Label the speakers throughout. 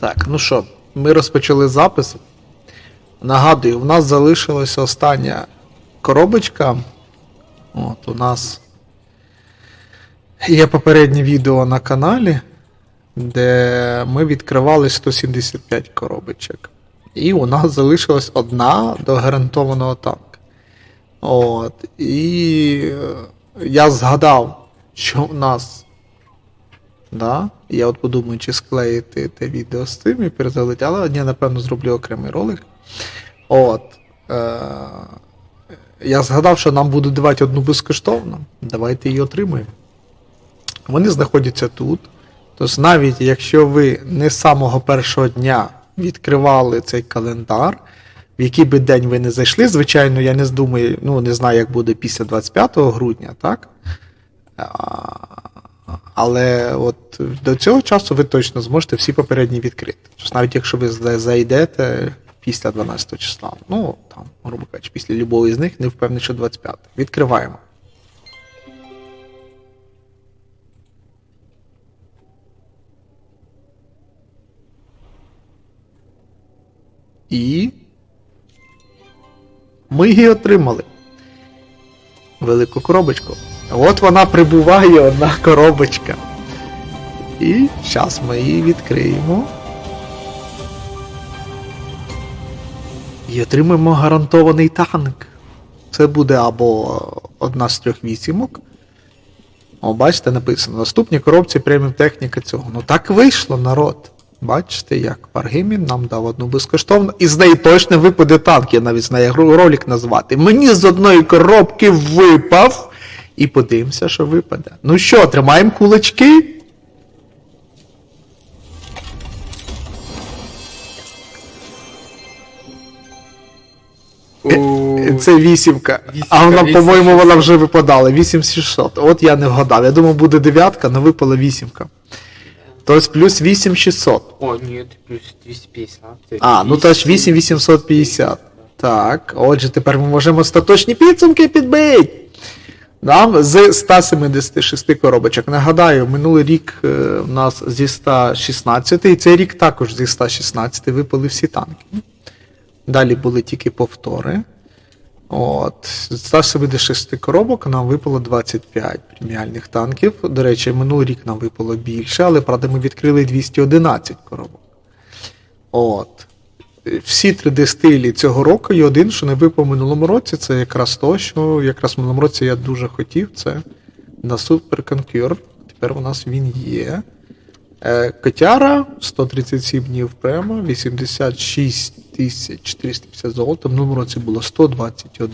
Speaker 1: Так, ну що, ми розпочали запис. Нагадую, у нас залишилася остання коробочка. От у нас є попереднє відео на каналі, де ми відкривали 175 коробочок. І у нас залишилась одна до гарантованого танка. От. І е, я згадав, що у нас Да? Я от подумаю, чи склеїти те відео з цим і перезалити, але я, напевно, зроблю окремий ролик. От. Е- я згадав, що нам будуть давати одну безкоштовно. Давайте її отримаємо. Вони знаходяться тут. Тож навіть якщо ви не з самого першого дня відкривали цей календар, в який би день ви не зайшли, звичайно, я не здумаю, ну не знаю, як буде після 25 грудня, так? Але от до цього часу ви точно зможете всі попередні відкрити. Тобто навіть якщо ви зайдете після 12 числа, ну там, грубо кажучи, після любого з них, не впевнений, що 25. Відкриваємо. І ми її отримали. Велику коробочку. От вона прибуває, одна коробочка. І зараз ми її відкриємо. І отримаємо гарантований танк. Це буде або одна з трьох вісімок. О, бачите, написано. Наступні коробці преміум техніка цього. Ну так вийшло, народ. Бачите, як Варгеймін нам дав одну безкоштовну, і з неї точно випаде танк, я навіть знаю, ролик назвати. Мені з одної коробки випав. І подивимося, що випаде. Ну що, тримаємо кулачки? Е, Це вісімка. А вона, по-моєму, вона вже випадала. 8600. От я не вгадав. Я думав, буде дев'ятка, але випала вісімка. Тобто плюс 8600.
Speaker 2: О, нет, плюс 250.
Speaker 1: А, ну то ж 8850. Так, отже, тепер ми можемо остаточні підсумки підбити. Нам з 176 коробочок. Нагадаю, минулий рік е, у нас зі 116, і цей рік також зі 116 випали всі танки. Далі були тільки повтори. От, з 176 коробок нам випало 25 преміальних танків. До речі, минулий рік нам випало більше, але правда ми відкрили 211 коробок. От. Всі 3D стилі цього року і один, що не випав в минулому році, це якраз то, що якраз в минулому році я дуже хотів. Це на Super Conquer. Тепер у нас він є. Е, Котяра 137 днів према, 86 450 золота. В минулому році було 121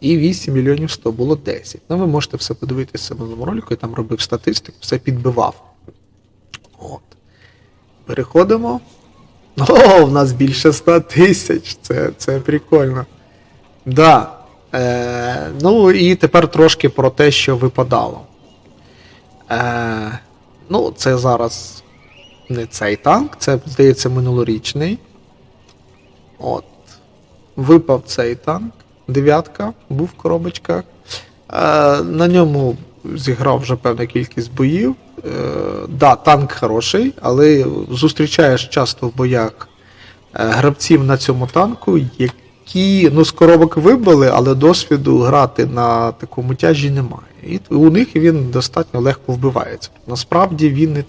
Speaker 1: і 8 мільйонів 100 було 10. Ну, ви можете все подивитися в минулому ролику, я там робив статистику, все підбивав. От. Переходимо. О, в нас більше 100 тисяч. Це, це прикольно. Да. Е, ну і тепер трошки про те, що випадало. Е, ну, це зараз не цей танк, це, здається, минулорічний. От. Випав цей танк. Дев'ятка, був в коробочках. Е, на ньому зіграв вже певна кількість боїв. Е, да, танк хороший, але зустрічаєш часто в боях е, гравців на цьому танку, які ну, з коробок вибили, але досвіду грати на такому тяжі немає. І у них він достатньо легко вбивається. Насправді він не,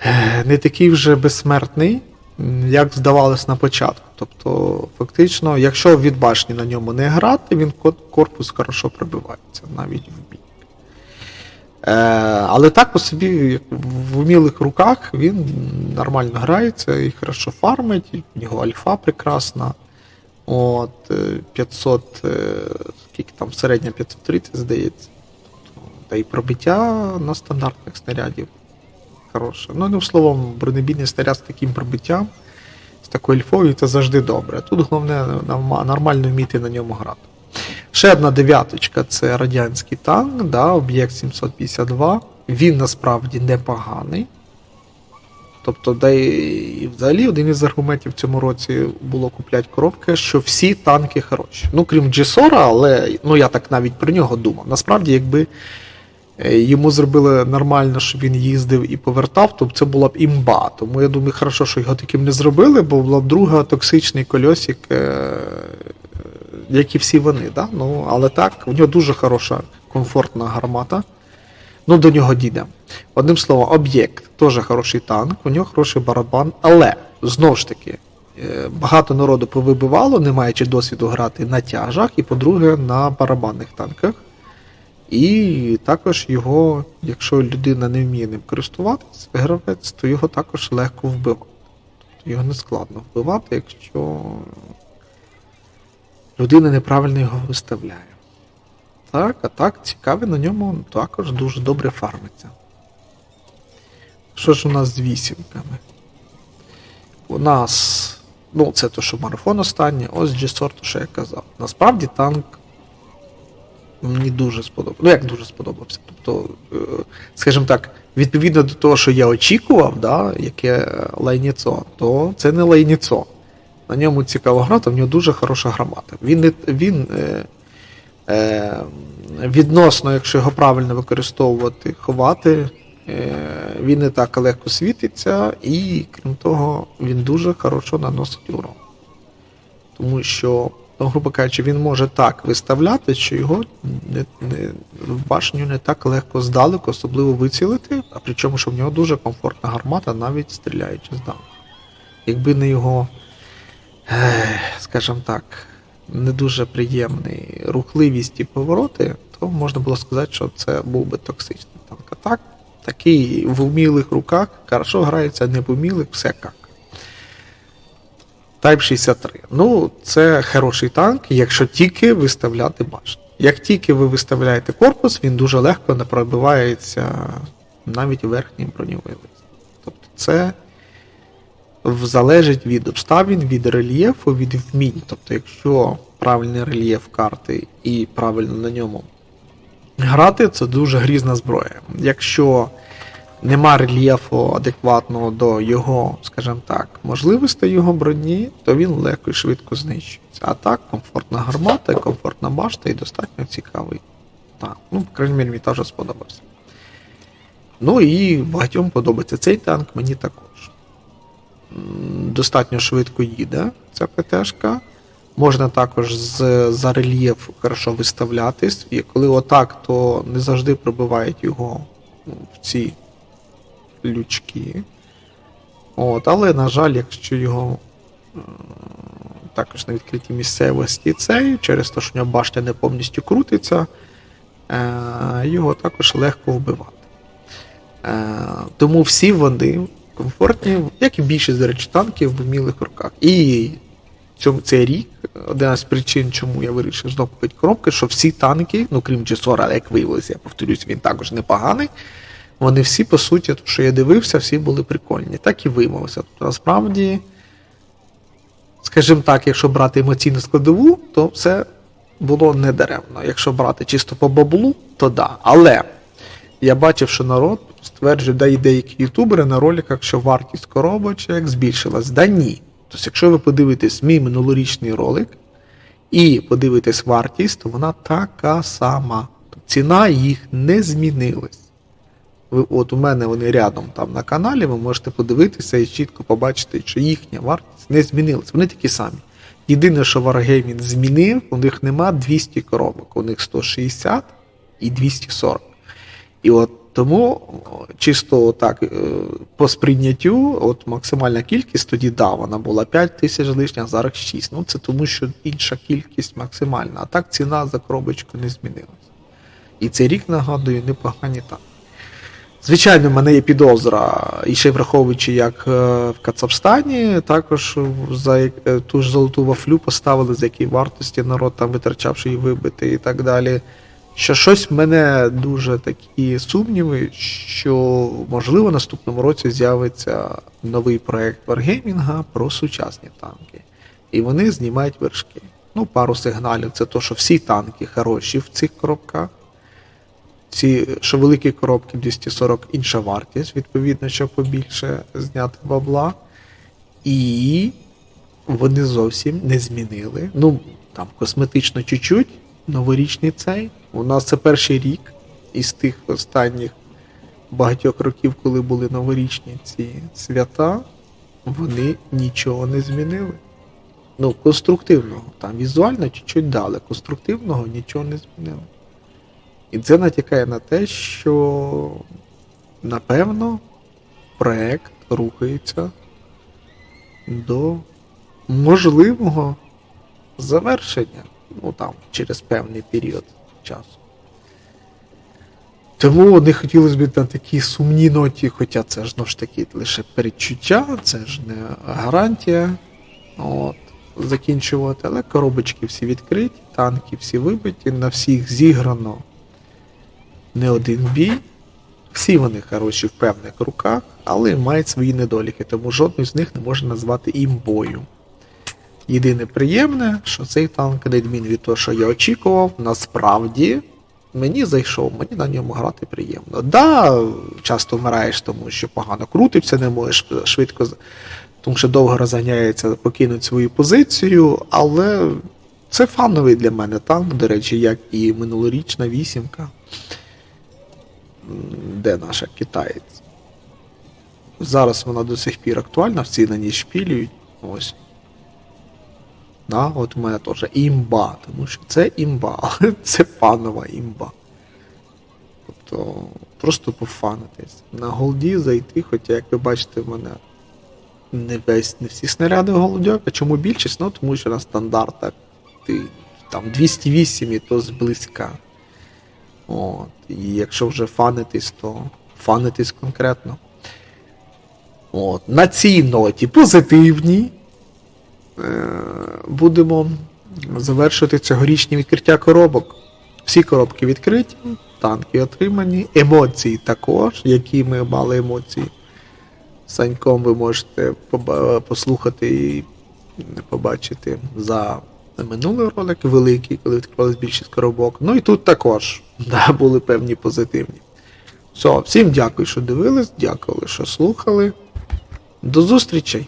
Speaker 1: е, не такий вже безсмертний, як здавалось на початку. Тобто, фактично, якщо від башні на ньому не грати, він корпус хорошо пробивається, навіть в бій. Е, але так по собі, як в вмілих руках, він нормально грається і хорошо фармить, і в нього альфа прекрасна. От, е, 500, е, скільки там середня 530, здається. Та й пробиття на стандартних снарядів хороше. Ну, одним словом, бронебійний снаряд з таким пробиттям, з такою альфою, це завжди добре. Тут головне нормально вміти на ньому грати. Ще одна дев'яточка це радянський танк, да, об'єкт 752. Він насправді непоганий. Тобто, де і взагалі один із аргументів в цьому році було купляти коробки, що всі танки хороші. Ну, крім G40, але ну я так навіть про нього думав. Насправді, якби е, йому зробили нормально, щоб він їздив і повертав, то це була б імба. Тому я думаю, хорошо, що його таким не зробили, бо була б друга токсичний кольосик, е, як і всі вони. Да? Ну, але так, в нього дуже хороша, комфортна гармата. Ну, до нього дійдемо. Одним словом, об'єкт теж хороший танк, у нього хороший барабан, але знову ж таки, е, багато народу повибивало, не маючи досвіду грати на тяжах, і, по-друге, на барабанних танках. І також його, якщо людина не вміє ним користуватися, гравець, то його також легко вбивати. Тобто його не складно вбивати, якщо людина неправильно його виставляє. Так, а так, цікаві на ньому також дуже добре фармиться. Що ж у нас з вісімками? У нас. Ну, це то, що марафон останній, ось G-Sort, що я казав. Насправді танк мені дуже сподобався. Ну, як дуже сподобався. Тобто, е, скажімо так, відповідно до того, що я очікував, да, яке лайніцо, то це не лайніцо. На ньому цікава гра, то в нього дуже хороша громада. Він, він е, е, відносно, якщо його правильно використовувати, ховати, е, він не так легко світиться, і крім того, він дуже хорошо наносить урон. Тому що, ну, грубо кажучи, він може так виставляти, що його не, не, в башню не так легко здалеку, особливо вицілити, а причому, що в нього дуже комфортна гармата, навіть стріляючи здалеку. Якби не його, скажімо так, не дуже приємний рухливість і повороти, то можна було сказати, що це був би токсичний танк. А так, такий в умілих руках, хорошо грається, не в умілих, все як. Type 63. Ну, це хороший танк, якщо тільки виставляти башню. Як тільки ви виставляєте корпус, він дуже легко не пробивається навіть верхній броньовий лист. Тобто це залежить від обставин, від рельєфу, від вмінь. Тобто, якщо правильний рельєф карти і правильно на ньому грати, це дуже грізна зброя. Якщо нема рельєфу адекватного до його, скажімо так, можливостей його броні, то він легко і швидко знищується. А так, комфортна гармата, комфортна башта і достатньо цікавий. Так, ну, по крайній мірі, мені теж сподобався. Ну і багатьом подобається цей танк, мені також. Достатньо швидко їде ця ПТшка. Можна також з, за рельєф хорошо виставлятись. І коли отак, то не завжди пробивають його ну, в ці лючки. От, але, на жаль, якщо його е, також на відкритій місцевості цей, через те, що в нього башня не повністю крутиться, е, його також легко вбивати. Е, тому всі вони комфортні, як і більшість, до речі, танків в вмілих руках. І цьому, цей рік одна з причин, чому я вирішив знову купити коробки, що всі танки, ну крім G40, але як виявилося, я повторюсь, він також непоганий. Вони всі, по суті, то, що я дивився, всі були прикольні. Так і виявилося. Тобто, насправді, скажімо так, якщо брати емоційну складову, то все було не даремно. Якщо брати чисто по баблу, то да. Але я бачив, що народ стверджує, да і деякі ютубери на роликах, що вартість коробочок збільшилась. Да ні. Тобто, якщо ви подивитесь мій минулорічний ролик і подивитесь вартість, то вона така сама. Тобто ціна їх не змінилась. Ви, от у мене вони рядом там на каналі, ви можете подивитися і чітко побачити, що їхня вартість не змінилась. Вони такі самі. Єдине, що Wargaming змінив, у них нема 200 коробок, у них 160 і 240. І от тому чисто так е, по сприйняттю, от максимальна кількість тоді да, вона була 5 тисяч лишня, зараз 6. Ну це тому, що інша кількість максимальна. А так ціна за коробочку не змінилась. І цей рік, нагадую, непогані так. Звичайно, в мене є підозра, і ще враховуючи, як е, в Кацапстані, також за е, ту ж золоту вафлю поставили, за якій вартості народ там витрачав, щоб її вибити і так далі. Що щось в мене дуже такі сумніви, що можливо наступному році з'явиться новий проект Wargaming про сучасні танки. І вони знімають вершки. Ну, пару сигналів. Це то, що всі танки хороші в цих коробках. Ці, що великі коробки 240 інша вартість, відповідно, щоб побільше зняти бабла. І вони зовсім не змінили. Ну, там косметично чуть-чуть, новорічний цей. У нас це перший рік, із тих останніх багатьох років, коли були новорічні ці свята, вони нічого не змінили. Ну, конструктивного. Там візуально чуть-чуть дали, конструктивного нічого не змінили. І це натякає на те, що напевно проект рухається до можливого завершення, ну там, через певний період часу. Тому не хотілося б на такій сумній ноті, хоча це ж знову ж таки лише передчуття, це ж не гарантія. От, закінчувати, але коробочки всі відкриті, танки всі вибиті, на всіх зіграно не один бій. Всі вони хороші в певних руках, але мають свої недоліки, тому жодний з них не можна назвати імбою. Єдине приємне, що цей танк, на від того, що я очікував, насправді мені зайшов, мені на ньому грати приємно. Да, часто вмираєш, тому що погано крутився, не можеш швидко, тому що довго розганяється покинути свою позицію, але це фановий для мене танк, до речі, як і минулорічна вісімка. Де наша китаєць? Зараз вона до сих пір актуальна, всі на ній шпілюють. Ось. Да, от у мене теж імба, тому що це імба, але це панова імба. Тобто просто пофанитись. На голді зайти, хоча, як ви бачите, в мене не весь не всі снаряди голодьок. А чому більшість? Ну тому що на стандартах ти там 208 і то зблизька. От. І якщо вже фанитись, то фанитись конкретно. От. На цій ноті позитивній будемо завершити цьогорічні відкриття коробок. Всі коробки відкриті, танки отримані, емоції також, які ми мали емоції. Саньком ви можете послухати і побачити за минулий ролик великий, коли відкривалась більшість коробок. Ну і тут також да, були певні позитивні. Все, всім дякую, що дивились, дякую, що слухали. До зустрічей!